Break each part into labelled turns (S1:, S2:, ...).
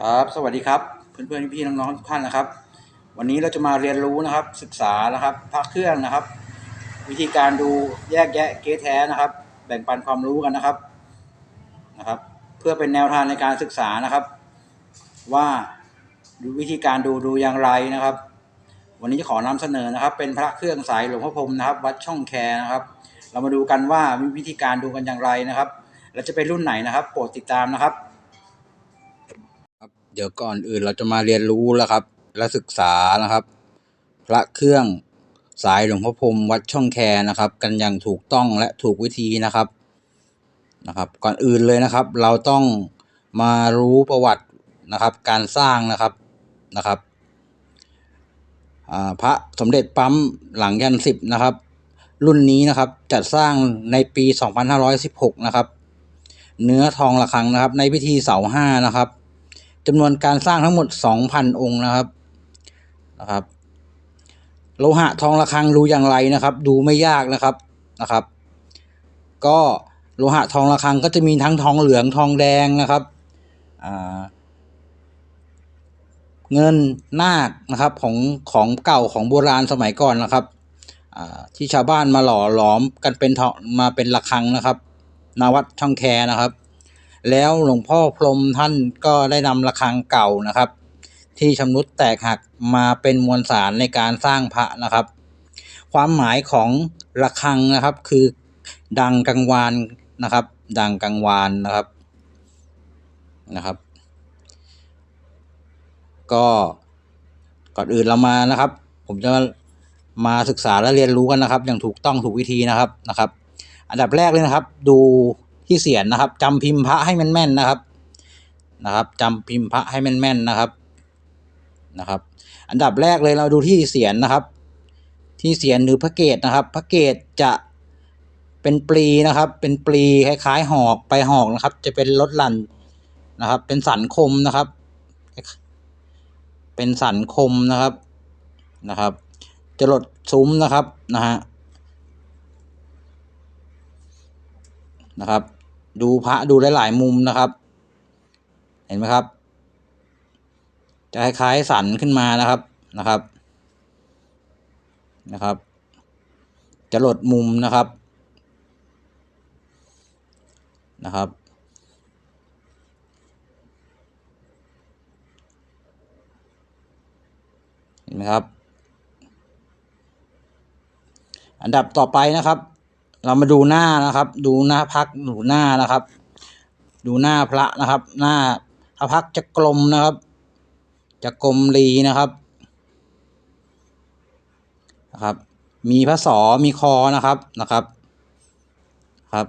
S1: ครับสวัสดีครับเพื่อนๆพี่ๆน้องๆทุกท่านนะครับ วันนี้เราจะมาเรียนรู้นะครับศึกษานะครับพระเครื่องนะครับ วิธีการดูแยกแยะเก๊แท้นะครับ แบ่งปันความรู้กันนะครับนะครับ เพื่อเป็นแนวทางในการศึกษานะครับ ว่าวิธีการดูดูอย่างไรนะครับ วันนี้จะขอนำเสนอนะครับ เป็นพระเครื่องสายหลวงพ่อพรมนะครับ วัดช่องแคนะครับ เรามาดูกันว่าวิธีการดูกันอย่างไรนะครับและจะเป็นรุ่นไหนนะครับ โปรดติดตามนะครับ เดี๋ยวก่อนอื่นเราจะมาเรียนรู้แล้วครับ และศึกษานะครับ พระเครื่องสายหลวงพ่อพรมวัดช่องแคนะครับ กันอย่างถูกต้องและถูกวิธีนะครับนะครับ ก่อนอื่นเลยนะครับ เราต้องมารู้ประวัตินะครับ การสร้างนะครับนะครับพระสมเด็จปั๊มหลังยันสิบนะครับ รุ่นนี้นะครับจัดสร้างในปี 2516 นะครับ เนื้อทองระฆังนะครับ ในพิธีเสาห้านะครับ จำนวนการสร้างทั้งหมด 2,000 องค์นะครับนะครับ โลหะทองระฆังดูอย่างไรนะครับ ดูไม่ยากนะครับนะครับ ก็โลหะทองระฆังก็จะมีทั้งทองเหลืองทองแดงนะครับอ่าเงินนาคนะครับของของเก่าของโบราณสมัยก่อนนะครับอ่าที่ชาวบ้านมาหล่อหลอมกันเป็นทองมาเป็นระฆังนะครับ นาวัดช่องแคนะครับ แล้วหลวงพ่อพรมท่านก็ได้นำระฆังเก่านะครับ ที่ชำรุดแตกหักมาเป็นมวลสารในการสร้างพระนะครับ ความหมายของระฆังนะครับคือดังกังวานนะครับ ดังกังวานนะครับนะครับ ก็ก่อนอื่นเรามานะครับ ผมจะมาศึกษาและเรียนรู้กันนะครับ อย่างถูกต้องถูกวิธีนะครับนะครับ อันดับแรกเลยนะครับ ดู ที่เสียนนะครับจำพิมพ์พระให้แม่นๆนะครับนะครับจำพิมพ์พระให้แม่นๆนะครับนะครับ อันดับแรกเลยเราดูที่เสียนนะครับ ที่เสียนหรือพระเกตนะครับ พระเกตจะเป็นปลีนะครับ เป็นปลีคล้ายๆหอกไปหอกนะครับ จะเป็นลดหลั่นนะครับ เป็นสันคมนะครับ เป็นสันคมนะครับนะครับ จะหลดซุ้มนะครับนะฮะนะครับ ดูพระดูหลาย ๆ มุมนะครับ เห็นไหมครับ จะคล้ายๆสันขึ้นมานะครับนะครับนะครับ จะหลดมุมนะครับนะครับ เห็นไหมครับ อันดับต่อไปนะครับ เรามาดูหน้านะครับ ดูหน้าพักดูหน้านะครับ ดูหน้าพระนะครับ หน้าพระพักจะกลมนะครับ จะกลมรีนะครับนะครับ มีพระศอมีคอนะครับนะครับครับ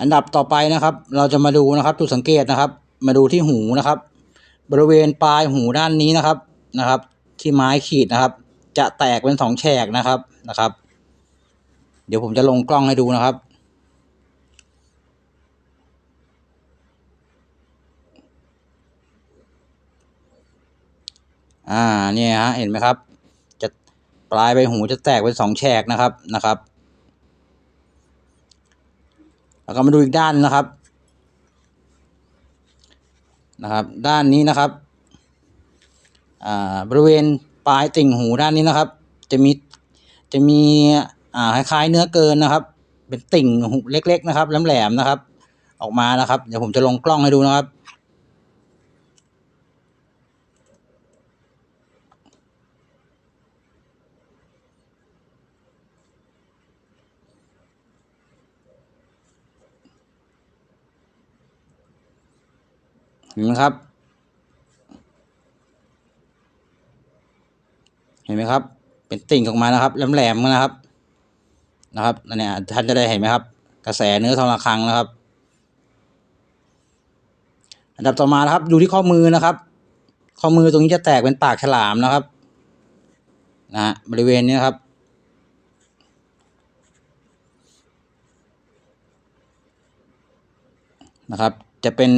S1: อันดับต่อไปนะครับ เราจะมาดูนะครับจุดสังเกตนะครับ มาดูที่หูนะครับ บริเวณปลายหูด้านนี้นะครับนะครับ ที่ไม้ขีดนะครับ จะแตกเป็นสองแฉกนะครับนะครับ ดี๋ยวผมจะลงกล้องให้ดูนะครับ อ่าเนี่ยฮะเห็นไหมครับ จะปลายใบหูจะแตกเป็นสองแฉกนะครับนะครับ แล้วก็มาดูอีกด้านนะครับ นะครับ ด้านนี้นะครับ อ่าบริเวณปลายติ่งหูด้านนี้นะครับ จะมีจะมี อ่าคล้ายๆเนื้อเกินนะครับ เป็นติ่งหูเล็ก ๆ นะครับแหลมๆนะครับ ออกมานะครับ เดี๋ยวผมจะลงกล้องให้ดูนะครับเห็นไหมครับ เห็นไหมครับ เป็นติ่งออกมานะครับ แหลมๆนะครับ นะครับนเนี้ยท่านจะได้เห็นไหมครับ กระแสเนื้อทองระฆังนะครับ อันดับต่อมานะครับ ดูที่ข้อมือนะครับ ข้อมือตรงนี้จะแตกเป็นปากฉลามนะครับนะฮะบริเวณนี้ครับ นะครับ จะเป็น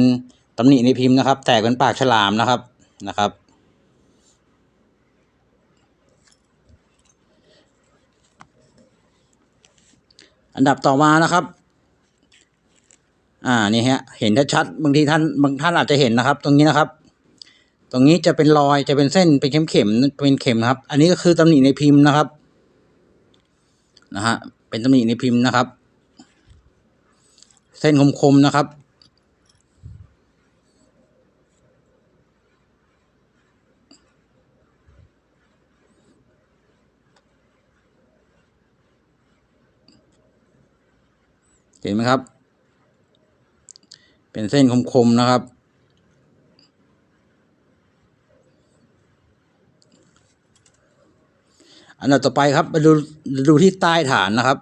S1: ตำหนิในพิมพ์นะครับ แตกเป็นปากฉลามนะครับนะครับ อันดับต่อมานะครับ อ่านี่ฮะ เห็นชัดๆบางทีท่านบางท่านอาจจะเห็นนะครับ ตรงนี้นะครับ ตรงนี้จะเป็นรอยจะเป็นเส้นเป็นเข็มเข็มเป็นเข็มนะครับ อันนี้ก็คือตำหนิในพิมพ์นะครับนะฮะเป็นตำหนิในพิมพ์นะครับ เส้นคมๆนะครับ เห็นไหมครับ เป็นเส้นคมๆนะครับ อันดับต่อไปครับมาดูดูที่ใต้ฐานนะครับ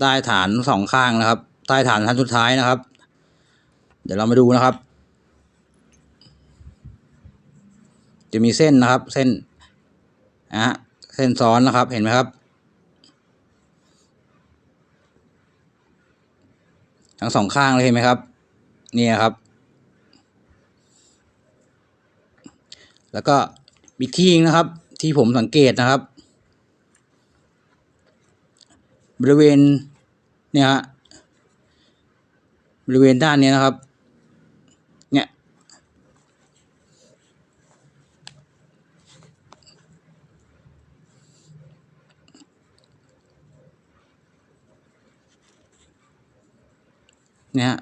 S1: ใต้ฐานสองข้างนะครับ ใต้ฐานชั้นสุดท้ายนะครับ เดี๋ยวเรามาดูนะครับ จะมีเส้นนะครับ เส้นนะฮะเส้นซ้อนนะครับ เห็นไหมครับ ทั้งสองข้างเลยเห็นไหมครับ เนี่ยครับ แล้วก็อีกที่นึงนะครับ ที่ผมสังเกตนะครับ บริเวณเนี่ยฮะบริเวณด้านนี้นะครับ นี่ยฮะ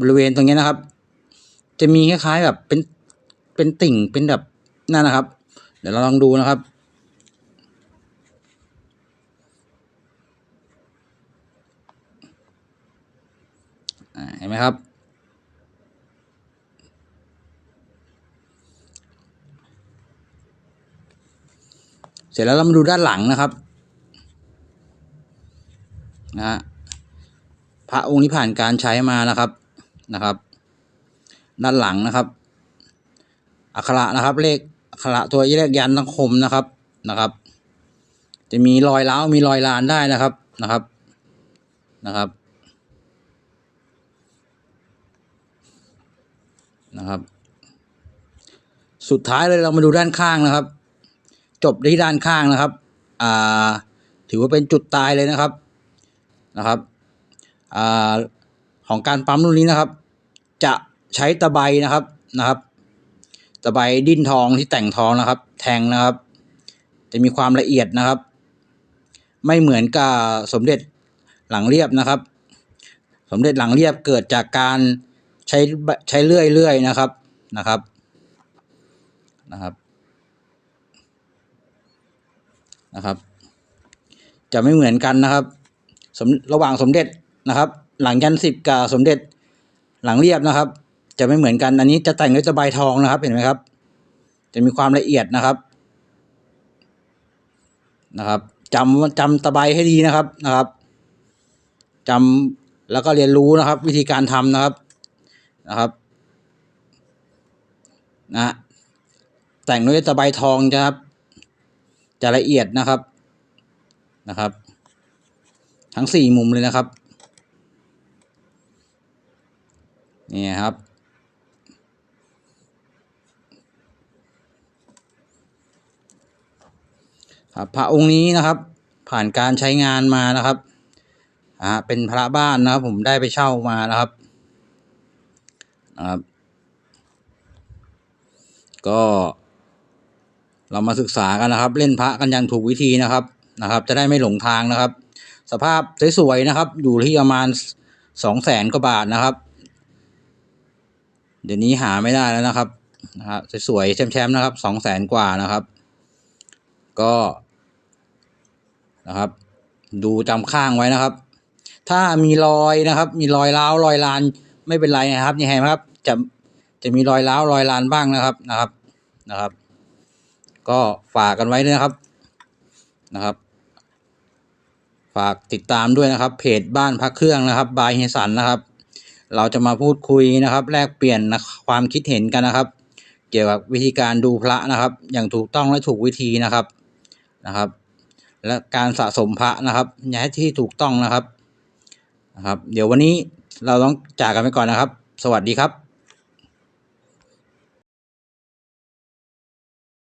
S1: บริเวณตรงนี้นะครับ จะมีคล้ายๆแบบเป็นเป็นติ่งเป็นแบบนั่นนะครับ เดี๋ยวเราลองดูนะครับเห็นไหมครับ เสร็จแล้วเรามาดูด้านหลังนะครับนะฮะ พระองค์นี้ผ่านการใช้มานะครับนะครับ ด้านหลังนะครับ อักขระนะครับ เลขอักขระตัวเลขยันต์ทั้งคมนะครับนะครับ จะมีรอยร้ามีรอยลานได้นะครับนะครับนะครับนะครับ สุดท้ายเลยเรามาดูด้านข้างนะครับ จบที่ด้านข้างนะครับ อ่า ถือว่าเป็นจุดตายเลยนะครับนะครับ อ่าของการปั๊มรุ่นนี้นะครับ จะใช้ตะไบนะครับนะครับ ตะไบดิ้นทองที่แต่งทองนะครับ แทงนะครับ จะมีความละเอียดนะครับ ไม่เหมือนกับสมเด็จหลังเรียบนะครับ สมเด็จหลังเรียบเกิดจากการใช้ใช้เลื่อยเลื่อยนะครับนะครับนะครับนะครับ จะไม่เหมือนกันนะครับสมระหว่างสมเด็จ นะครับ หลังยันสิบกับสมเด็จหลังเรียบนะครับ จะไม่เหมือนกันอันนี้จะแต่งด้วยตะไบทองนะครับเห็นไหมครับ จะมีความละเอียดนะครับนะครับจำจำตะไบให้ดีนะครับนะครับจำแล้วก็เรียนรู้นะครับ วิธีการทำนะครับนะครับนะแต่งด้วยตะไบทองจะครับ จะละเอียดนะครับนะครับ ทั้งสี่มุมเลยนะครับ นี่ครับครับพระองค์นี้นะครับ ผ่านการใช้งานมานะครับอ่าเป็นพระบ้านนะครับ ผมได้ไปเช่ามานะครับนะครับ ก็เรามาศึกษากันนะครับ เล่นพระกันอย่างถูกวิธีนะครับนะครับ จะได้ไม่หลงทางนะครับ สภาพสวยๆนะครับ อยู่ที่ประมาณสองแสนกว่าบาทนะครับ เดี๋ยวนี้หาไม่ได้แล้วนะครับนะครับสวยๆแชมป์ๆนะครับสองแสนกว่านะครับ ก็นะครับ ดูจำข้างไว้นะครับ ถ้ามีรอยนะครับ มีรอยร้าวรอยลานไม่เป็นไรนะครับนี่เห็นไหมครับจะจะมีรอยร้าวรอยลานบ้างนะครับนะครับนะครับ ก็ฝากกันไว้ด้วยนะครับนะครับ ฝากติดตามด้วยนะครับ เพจบ้านพักเครื่องนะครับ บายเฮสันนะครับ เราจะมาพูดคุยนะครับ แลกเปลี่ยนนะความคิดเห็นกันนะครับ เกี่ยวกับวิธีการดูพระนะครับ อย่างถูกต้องและถูกวิธีนะครับนะครับ และการสะสมพระนะครับอย่าให้ที่ถูกต้องนะครับนะครับ เดี๋ยววันนี้เราต้องจากกันไปก่อนนะครับ สวัสดีครับ